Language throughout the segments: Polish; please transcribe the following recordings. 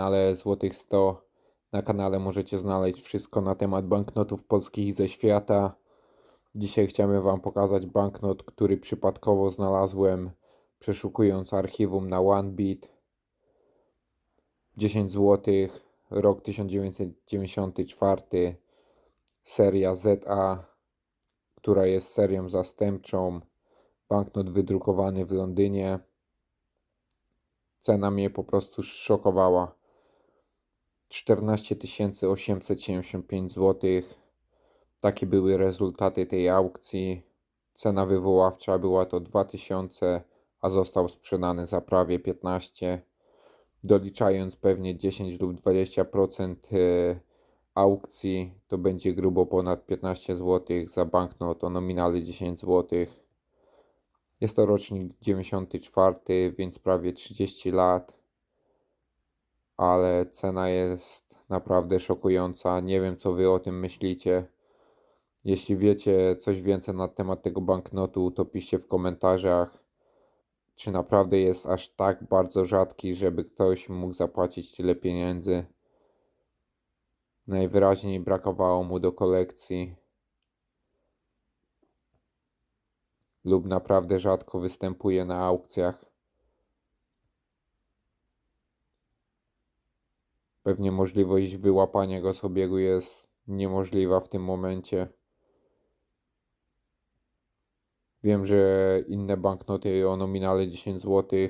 kanale Złotych 100. Na kanale możecie znaleźć wszystko na temat banknotów polskich ze świata. Dzisiaj chciałem Wam pokazać banknot, który przypadkowo znalazłem przeszukując archiwum na OneBeat. 10 zł, rok 1994, seria ZA, która jest serią zastępczą. Banknot wydrukowany w Londynie. Cena mnie po prostu szokowała. 14 875 zł. Takie były rezultaty tej aukcji. Cena wywoławcza była to 2000, a został sprzedany za prawie 15. Doliczając pewnie 10 lub 20% e, aukcji, to będzie grubo ponad 15 zł za banknot o nominale 10 zł. Jest to rocznik 94, więc prawie 30 lat, ale cena jest naprawdę szokująca. Nie wiem, co wy o tym myślicie. Jeśli wiecie coś więcej na temat tego banknotu, to piszcie w komentarzach. Czy naprawdę jest aż tak bardzo rzadki, żeby ktoś mógł zapłacić tyle pieniędzy? Najwyraźniej brakowało mu do kolekcji. lub naprawdę rzadko występuje na aukcjach. Pewnie możliwość wyłapania go z obiegu jest niemożliwa w tym momencie. Wiem, że inne banknoty o nominale 10 zł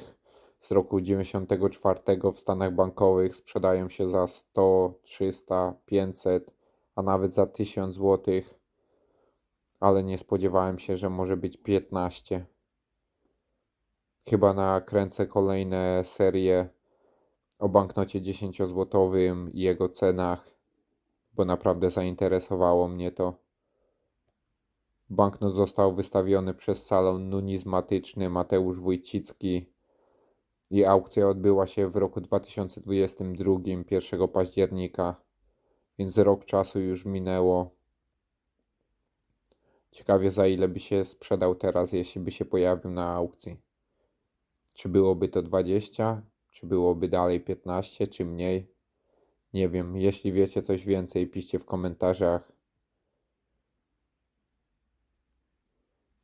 z roku 94 w Stanach bankowych sprzedają się za 100, 300, 500, a nawet za 1000 złotych ale nie spodziewałem się, że może być 15. Chyba nakręcę kolejne serie o banknocie 10-złotowym i jego cenach, bo naprawdę zainteresowało mnie to. Banknot został wystawiony przez salon numizmatyczny Mateusz Wójcicki i aukcja odbyła się w roku 2022, 1 października, więc rok czasu już minęło. Ciekawie za ile by się sprzedał teraz, jeśli by się pojawił na aukcji. Czy byłoby to 20, czy byłoby dalej 15, czy mniej? Nie wiem. Jeśli wiecie coś więcej, piszcie w komentarzach.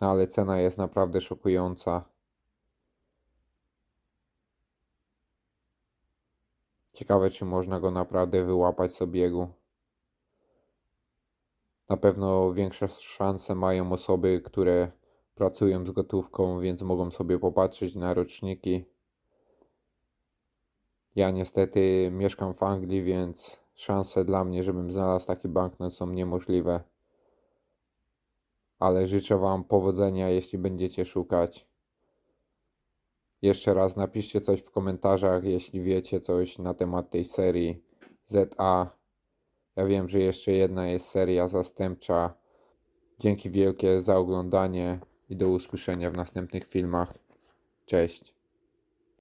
No ale cena jest naprawdę szokująca. Ciekawe, czy można go naprawdę wyłapać z obiegu. Na pewno większe szanse mają osoby, które pracują z gotówką, więc mogą sobie popatrzeć na roczniki. Ja niestety mieszkam w Anglii, więc szanse dla mnie, żebym znalazł taki banknot są niemożliwe. Ale życzę Wam powodzenia, jeśli będziecie szukać. Jeszcze raz napiszcie coś w komentarzach, jeśli wiecie coś na temat tej serii ZA ja wiem, że jeszcze jedna jest seria zastępcza. Dzięki wielkie za oglądanie i do usłyszenia w następnych filmach. Cześć.